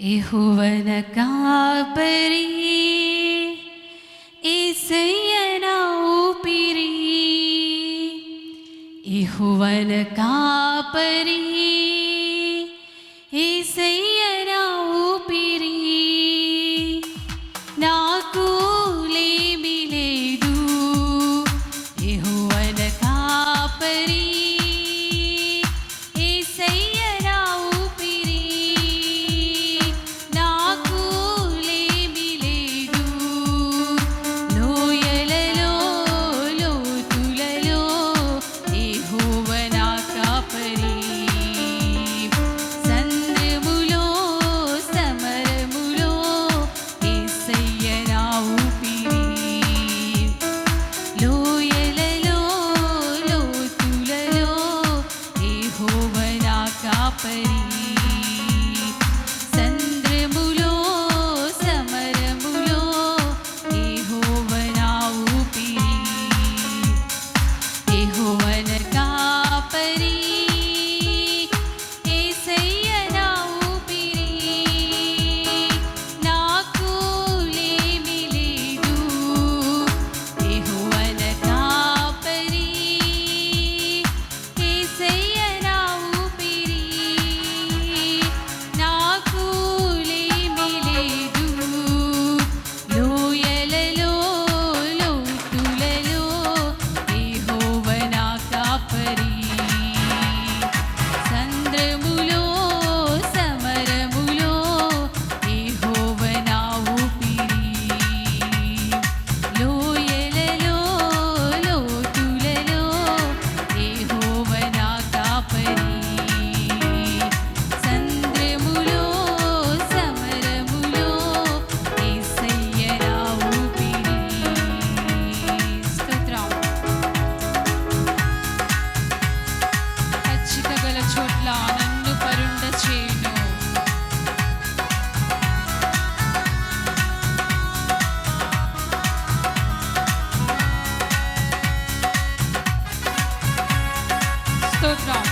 యెహోవన కాపరి యేసయ్యన ఊపిరి. యెహోవన కాపరి యేసయ్యన స్తోత్రం